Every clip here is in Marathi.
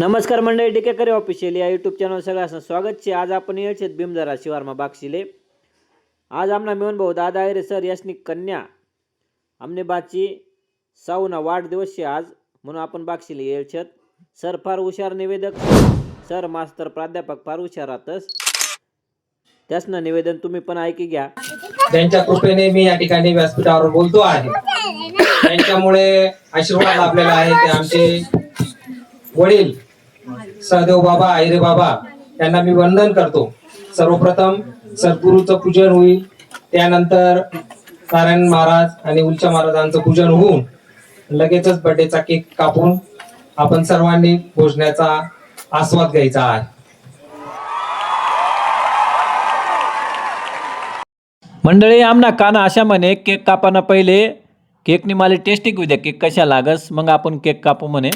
नमस्कार मंडळी टिकेकरी ऑफिशियल या यूट्यूब चॅनल सगळ्यांना स्वागत छे आज आपण येळछેत भीमधारा शिवारमा बागशिले. आज आमना मेहन भाऊ दादा रे सर यासनी कन्या. आमने बाची साऊना वाढदिवस છે आज म्हणून आपण बागशिले येळछत सर फार हुशार निवेदक. सर मास्तर प्राध्यापक फार हुशार राहतस. त्यासनं निवेदन तुम्ही पण ऐकी घ्या. त्यांच्या कृपेने मी या ठिकाणी व्यासपीठावर बोलतो आहे. त्यांच्यामुळे आशीर्वाद लाभलेला आहे ते आमचे वडील सहदेव बाबा आयरे बाबा यांना मी वंदन करतो. सर्वप्रथम सद्गुरूचं पूजन होईल. त्यानंतर नारायण महाराज आणि उलच्या महाराजांचं पूजन होऊन लगेचच बर्थडेचा केक कापून आपण सर्वांनी भोजनाचा आस्वाद घ्यायचा आहे. मंडळी आमना काना अशा म्हणे केक कापाना पहिले केकनी मला टेस्टिंग घेऊ द्या. केक कशा लागस? मग आपण केक कापू म्हणे.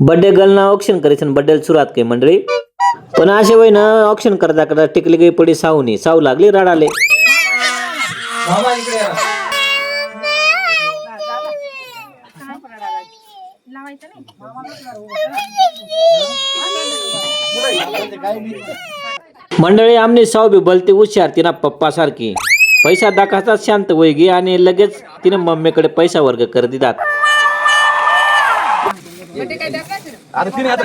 बर्थडे गर्लना ऑप्शन करायचं बर्थडे सुरुवात काही मंडळी. पण असे वय ना ऑप्शन करता करता टिकली गई पडी सावनी. साऊ लागली रडाले. मामा इकडे या. मंडळी आमनी साऊ बी भलती हुशार तिना पप्पा सारखी. पैसा दाखवतात शांत वैगी आणि लगेच तिने मम्मीकडे पैसा वर्ग कर दितात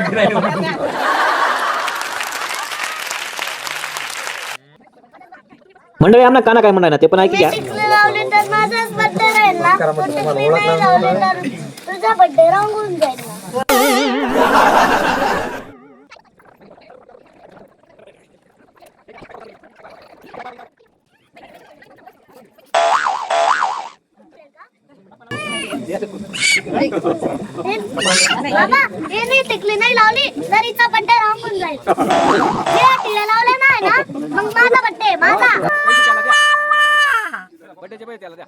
मंडळी आमना काना काय म्हणणार ना ते पण ऐकी घ्या. टिकली लावली तर माझाच बर्थडे राहील. ना पण टिकली नाही लावली तर तुझा बर्थडे रांगून जाईल. बाबा हे मी टिकली नाही लावली तर बड्डे बर्थडे रांगून जाईल हे टिकल्या लावल्या नाही ना मग माझा बड्डे माझा बड्डे त्याला द्या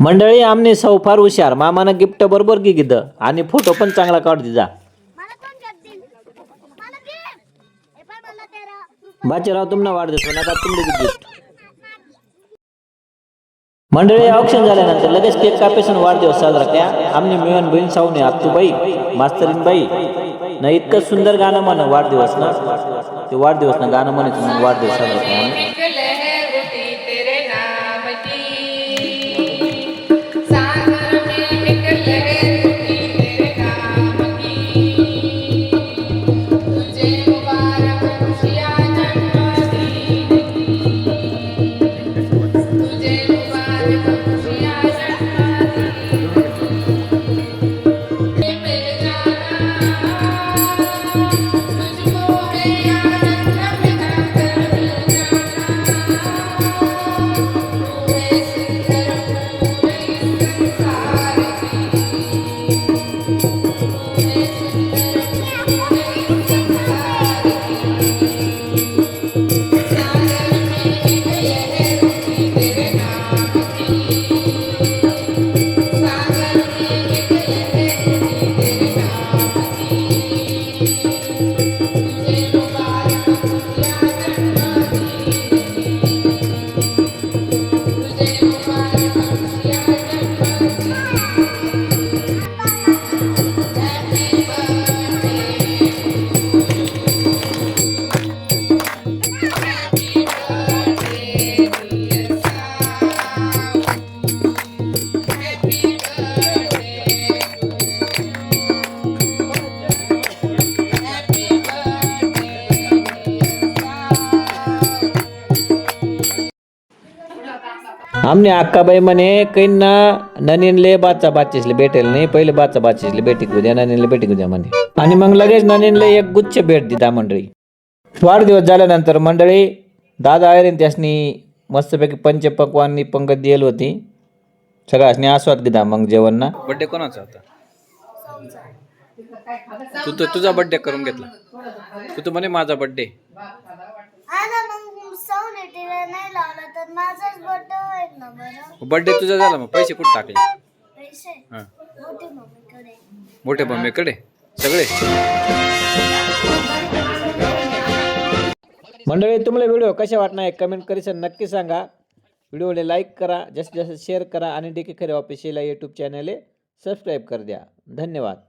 मंडळी आमने सौ फार हुशार. मामानं गिफ्ट बरोबर गी गिद आणि फोटो पण चांगला काढ दिजा मला कोण गिफ्ट देईल मला गिफ्ट. हे पण मला तेरा बाजीराव तुम्हाला वाढदिवस नका तुमले गिफ्ट मंडळी ऑप्शन झाल्यानंतर लगेच केक कापेसन वाढदिवस साजरा करा आमने मिळून बहीण सावने आत्तूबाई मास्तरीन बाई. ना इतकं सुंदर गाणं म्हण वाढदिवस ना. ते वाढदिवस ना गाणं म्हणायचं म्हणून वाढदिवस साजरा केला साव आमने अक्काबाई म्हणे कैना ननीनले बाचा बाचीसले भेटेल नाही पहिले बाचा बाचीसले भेटी द्या ननीनले भेटी द्या म्हणे. आणि मग लगेच ननीनले एक गुच्छ भेट दिदा मंडळी वाढदिवस झाल्यानंतर मंडळी दादा आयरेन त्यासनी मस्तपैकी पंचपक्वाननी पंगत दिली होती. सगळ्यासनी आस्वाद घेता मग जेवण ना बर्थडे कोणाचा होता? तू तर तुझा बर्थडे करून घेतला. तू तर म्हणे माझा बर्थडे मग सौने टिव्या नाही लावला तर माझाच बर्थडे होईल ना बरं? बर्थडे तुझा झाला मग. पैसे कुठे टाकले? पैसे? हा. मोठी मम्मीकडे. मोठ्या मम्मीकडे? सगळे? मंडळी तुम्हाला व्हिडिओ कशा वाटणार कमेंट करीसन नक्की सांगा. व्हिडिओला लाईक करा जास्तीत जास्त शेअर करा आणि डी के खरे ऑफिशियल यूट्यूब चॅनल सबस्क्राईब कर द्या. धन्यवाद.